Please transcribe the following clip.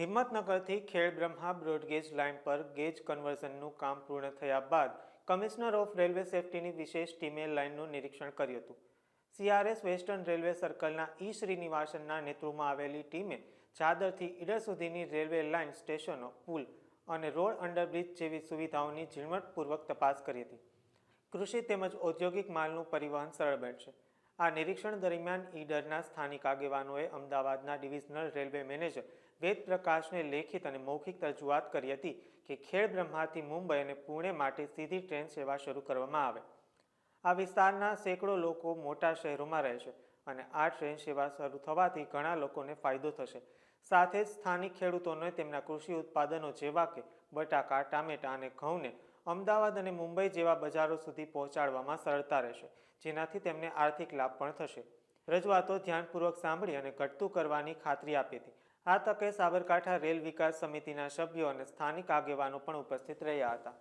હિંમતનગરથી Khed Brahma broad gauge line પર gauge કન્વર્ઝનનું કામ પૂર્ણ થયા બાદ કમિશનર ઓફ રેલવે સેફટીની વિશેષ ટીમે લાઇનનું નિરીક્ષણ કર્યું હતું. સીઆરએસ વેસ્ટર્ન રેલવે સર્કલના ઈ શ્રીનિવાસનના નેતૃત્વમાં આવેલી ટીમે ચાદરથી ઈડર સુધીની રેલવે લાઇન સ્ટેશનો, પુલ અને રોડ અંડરબ્રિજ જેવી સુવિધાઓની ઝીણવટપૂર્વક તપાસ કરી હતી. કૃષિ તેમજ ઔદ્યોગિક માલનું પરિવહન સરળ બનશે. આ નિરીક્ષણ દરમિયાન ઈડરના સ્થાનિક આગેવાનોએ અમદાવાદના ડિવિઝનલ રેલવે મેનેજર વેદ પ્રકાશને લેખિત અને મૌખિક રજૂઆત કરી હતી કે ખેડ બ્રહ્માથી મુંબઈ અને પુણે માટે સીધી ટ્રેન સેવા શરૂ કરવામાં આવે. આ વિસ્તારના સેંકડો લોકો મોટા શહેરોમાં રહે છે અને આ ટ્રેન સેવા શરૂ થવાથી ઘણા લોકોને ફાયદો થશે. સાથે જ સ્થાનિક ખેડૂતોને તેમના કૃષિ ઉત્પાદનો જેવા કે બટાકા, ટામેટા અને ઘઉંને અમદાવાદ અને મુંબઈ જેવા બજારો સુધી પહોંચાડવામાં સરળતા રહેશે, જેનાથી તેમને આર્થિક લાભ પણ થશે. રજૂઆતો ધ્યાનપૂર્વક સાંભળી અને ઘટતું કરવાની ખાતરી આપી હતી. આ તકે સાબરકાંઠા રેલ વિકાસ સમિતિના સભ્યો અને સ્થાનિક આગેવાનો પણ ઉપસ્થિત રહ્યા હતા.